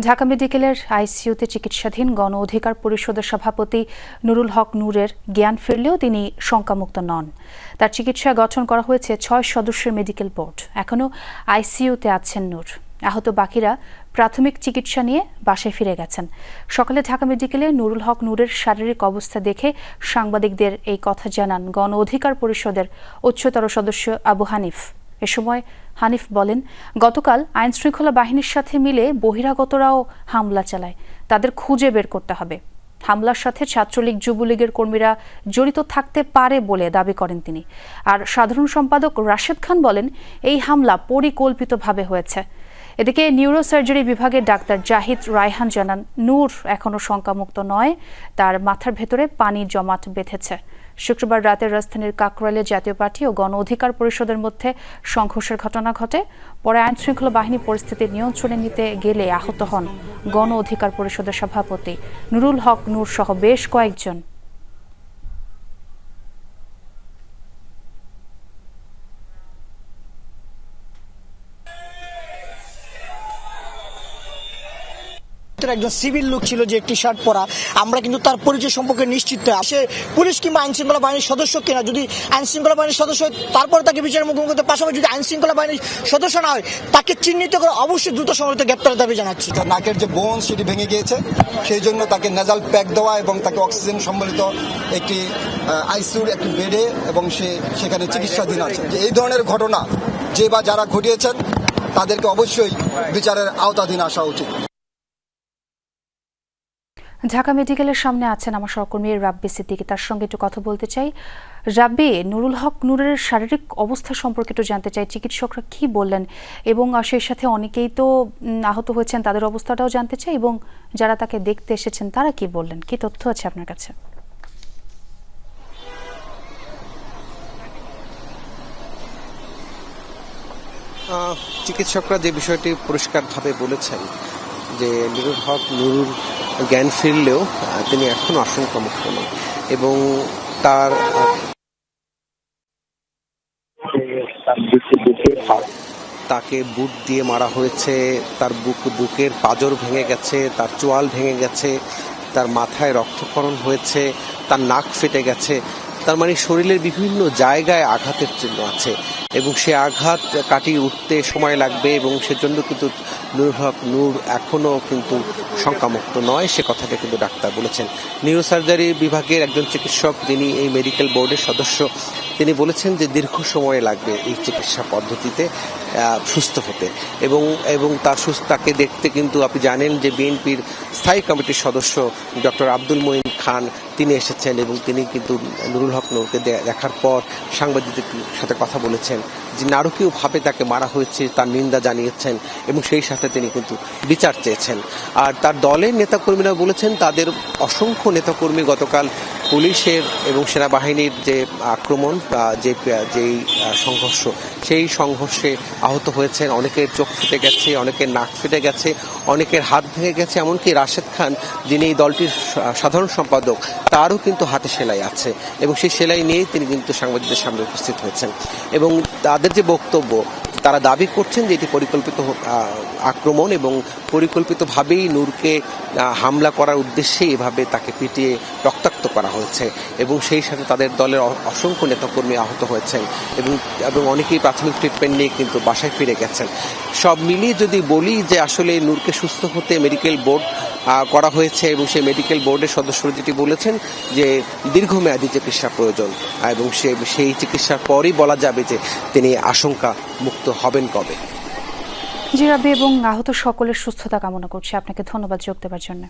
ঢাকা মেডিকেলের আইসিইউতে চিকিৎসাধীন গণ অধিকার পরিষদের সভাপতি নুরুল হক নূরের জ্ঞান ফিরলেও তিনি শঙ্কামুক্ত নন। তার চিকিৎসা গঠন করা হয়েছে ছয় সদস্যের মেডিকেল বোর্ড। এখনও আইসিইউতে আছেন নূর। আহত বাকিরা প্রাথমিক চিকিৎসা নিয়ে বাসায় ফিরে গেছেন। সকালে ঢাকা মেডিকেলে নুরুল হক নূরের শারীরিক অবস্থা দেখে সাংবাদিকদের এই কথা জানান গণ অধিকার পরিষদের উচ্চতর সদস্য আবু হানিফ। এ সময় হানিফ বলেন, গতকাল আইন শৃঙ্খলা বাহিনীর সাথে মিলে বহিরাগতরাও হামলা চালায়। তাদের খুঁজে বের করতে হবে। হামলার সাথে ছাত্রলীগ, যুবলীগের কর্মীরা জড়িত থাকতে পারে বলে দাবি করেন তিনি। আর সাধারণ সম্পাদক রাশেদ খান বলেন, এই হামলা পরিকল্পিতভাবে হয়েছে। এদিকে নিউরোসার্জারি বিভাগের ডাক্তার জাহিদ রায়হান জানান, নূর এখনও শঙ্কামুক্ত নয়, তার মাথার ভেতরে পানি জমাট বেঁধেছে। শুক্রবার রাতে রাজধানীর কাকরাইলে জাতীয় পার্টি ও গণ অধিকার পরিষদের মধ্যে সংঘর্ষের ঘটনা ঘটে। পরে আইন শৃঙ্খলা বাহিনী পরিস্থিতি নিয়ন্ত্রণে নিতে গেলে আহত হন গণ অধিকার পরিষদের সভাপতি নুরুল হক নূর সহ বেশ কয়েকজন। ভিতরে একজন সিভিল লোক ছিল যে টি শার্ট পরা, আমরা কিন্তু তার পরিচয় সম্পর্কে নিশ্চিত নই। সে পুলিশ কিংবা আইন শৃঙ্খলা বাহিনীর সদস্য কিনা, যদি আইন শৃঙ্খলা বাহিনীর সদস্য হয়, তারপর তাকে বিচারের মুখোমুখি করতে পাশাপাশি যদি আইন শৃঙ্খলা বাহিনীর সদস্য না হয়, তাকে চিহ্নিত করে অবশ্যই দ্রুত সময় গ্রেপ্তারের দাবি জানাচ্ছি। তার নাকের যে বোন সেটি ভেঙে গিয়েছে। সেই জন্য তাকে নেজাল প্যাক দেওয়া এবং তাকে অক্সিজেন সম্বলিত একটি আইসিউর একটি বেডে এবং সে সেখানে চিকিৎসাধীন আছে। এই ধরনের ঘটনা যে বা যারা ঘটিয়েছেন, তাদেরকে অবশ্যই বিচারের আওতাধীন আসা উচিত। ঢাকা মেডিকেলের সামনে আছেন আমার সহকর্মী রাব্বি সিদ্দিকি। তার সঙ্গে একটু কথা বলতে চাই। রাব্বি, নুরুল হক নুরের শারীরিক অবস্থা সম্পর্কে একটু জানতে চাই। চিকিৎসকরা কি বললেন? এবং সেই সাথে অনেকেই তো আহত হয়েছেন, তাদের অবস্থাটাও জানতে চাই এবং যারা তাকে দেখতে এসেছেন, তারা কি বললেন? কি তথ্য আছে আপনার কাছে? চিকিৎসকরা যে বিষয়টি পরিষ্কারভাবে বলেছেন যে নুরুল হক নুরুর জ্ঞান ফিরলেও তিনি এখনও আশঙ্কামুক্ত নন। এবং তার, তাকে বুট দিয়ে মারা হয়েছে, তার বুক, বুকের পাজর ভেঙে গেছে, তার চোয়াল ভেঙে গেছে, তার মাথায় রক্তক্ষরণ হয়েছে, তার নাক ফেটে গেছে। তার মানে শরীরের বিভিন্ন জায়গায় আঘাতের চিহ্ন আছে এবং সে আঘাত কাটিয়ে উঠতে সময় লাগবে এবং সেজন্য কিন্তু নূর হক নূর এখনও কিন্তু শঙ্কামুক্ত নয়। সে কথাটা কিন্তু ডাক্তার বলেছেন। নিউরোসার্জারি বিভাগের একজন চিকিৎসক যিনি এই মেডিকেল বোর্ডের সদস্য, তিনি বলেছেন যে দীর্ঘ সময় লাগবে এই চিকিৎসা পদ্ধতিতে সুস্থ হতে। এবং এবং তার সুস্থ তাকে দেখতে কিন্তু আপনি জানেন যে বিএনপির স্থায়ী কমিটির সদস্য ডক্টর আব্দুল মঈন খান, তিনি এসেছেন এবং তিনি কিন্তু নুরুল হক নুরকে দেখার পর সাংবাদিকদের সাথে কথা বলেছেন যে নারকীয়ভাবে তাকে মারা হয়েছে, তার নিন্দা জানিয়েছেন এবং সেই সাথে তিনি কিন্তু বিচার চেয়েছেন। আর তার দলের নেতাকর্মীরা বলেছেন, তাদের অসংখ্য নেতাকর্মী গতকাল পুলিশের এবং সেনাবাহিনীর যে আক্রমণ বা যে যেই সংঘর্ষ, সেই সংঘর্ষে আহত হয়েছেন। অনেকের চোখ ফেটে গেছে, অনেকের নাক ফেটে গেছে, অনেকের হাত ভেঙে গেছে, এমনকি রাশেদ খান, যিনি এই দলটির সাধারণ সম্পাদক, তারও কিন্তু হাতে সেলাই আছে এবং সেই সেলাই নিয়েই তিনি কিন্তু সাংবাদিকদের সামনে উপস্থিত হয়েছেন। এবং তাদের যে বক্তব্য, তারা দাবি করছেন যে এটি পরিকল্পিত আক্রমণ এবং পরিকল্পিতভাবেই নূরকে হামলা করার উদ্দেশ্যে এভাবে তাকে পিটিয়ে রক্তাক্ত করা হয়েছে এবং সেই সাথে তাদের দলের অসংখ্য নেতাকর্মী আহত হয়েছেন এবং এবং অনেকেই প্রাথমিক ট্রিটমেন্ট নিয়ে কিন্তু বাসায় ফিরে গেছেন। সব মিলিয়ে যদি বলি যে আসলে নূরকে সুস্থ হতে মেডিকেল বোর্ড করা হয়েছে এবং সেই মেডিকেল বোর্ডের সদস্যরা যেটি বলেছেন যে দীর্ঘমেয়াদী চিকিৎসা প্রয়োজন এবং সে, সেই চিকিৎসার পরই বলা যাবে যে তিনি আশঙ্কা মুক্ত হবেন কবে। জি রাব্বি এবং আহত সকলের সুস্থতা কামনা করছি। আপনাকে ধন্যবাদ যোগ দেওয়ার জন্য।